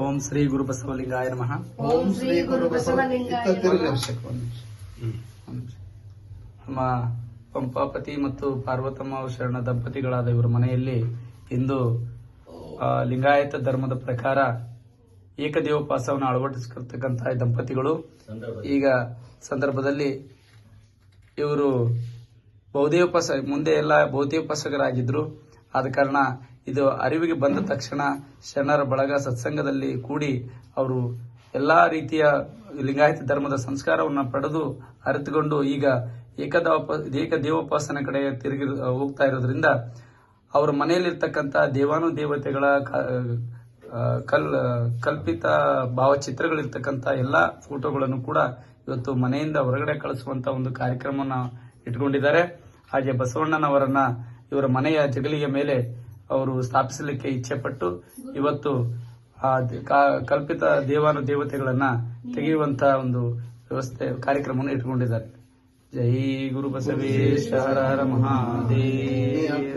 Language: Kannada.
ಓಂ ಶ್ರೀ ಗುರು ಬಸವಲಿಂಗಾಯ ನಮಃ. ಓಂ ಶ್ರೀ ಗುರು ನಮ್ಮ ಪಂಪಾಪತಿ ಮತ್ತು ಪಾರ್ವತಮ್ಮ ಶರಣ ದಂಪತಿಗಳಾದ ಇವರ ಮನೆಯಲ್ಲಿ ಇಂದು ಲಿಂಗಾಯತ ಧರ್ಮದ ಪ್ರಕಾರ ಏಕದೇವೋಪಾಸವನ್ನು ಅಳವಡಿಸಿರ್ತಕ್ಕಂತಹ ದಂಪತಿಗಳು. ಈಗ ಸಂದರ್ಭದಲ್ಲಿ ಇವರು ಬೌದ್ಧೋಪಾಸ ಮುಂದೆ ಎಲ್ಲ ಬೌದ್ಧೋಪಾಸಕರಾಗಿದ್ರು. ಆದ ಕಾರಣ ಇದು ಅರಿವಿಗೆ ಬಂದ ತಕ್ಷಣ ಶರಣರ ಬಳಗ ಸತ್ಸಂಗದಲ್ಲಿ ಕೂಡಿ ಅವರು ಎಲ್ಲಾ ರೀತಿಯ ಲಿಂಗಾಯತ ಧರ್ಮದ ಸಂಸ್ಕಾರವನ್ನು ಪಡೆದು ಅರಿತುಕೊಂಡು ಈಗ ಏಕ ಏಕದೇವೋಪಾಸನೆ ಕಡೆ ತಿರುಗಿ ಹೋಗ್ತಾ ಇರೋದ್ರಿಂದ ಅವರ ಮನೆಯಲ್ಲಿರ್ತಕ್ಕಂಥ ದೇವಾನು ದೇವತೆಗಳ ಕಲ್, ಕಲ್ಪಿತ ಭಾವಚಿತ್ರಗಳಿರ್ತಕ್ಕಂಥ ಎಲ್ಲಾ ಫೋಟೋಗಳನ್ನು ಕೂಡ ಇವತ್ತು ಮನೆಯಿಂದ ಹೊರಗಡೆ ಕಳಿಸುವಂತ ಒಂದು ಕಾರ್ಯಕ್ರಮವನ್ನು ಇಟ್ಕೊಂಡಿದ್ದಾರೆ. ಹಾಗೆ ಬಸವಣ್ಣನವರನ್ನ ಇವರ ಮನೆಯ ಜಗಲಿಯ ಮೇಲೆ ಅವರು ಸ್ಥಾಪಿಸಲಿಕ್ಕೆ ಇಚ್ಛೆ ಪಟ್ಟು ಇವತ್ತು ಆ ದ- ಕಾ- ಕಲ್ಪಿತ ದೇವಾನು ದೇವತೆಗಳನ್ನ ತೆಗೆಯುವಂತ ಒಂದು ವ್ಯವಸ್ಥೆ ಕಾರ್ಯಕ್ರಮವನ್ನು ಇಟ್ಕೊಂಡಿದ್ದಾರೆ. ಜೈ ಗುರು ಬಸವೇಶ್ವರ ಹರ ಮಹಾದೇವ?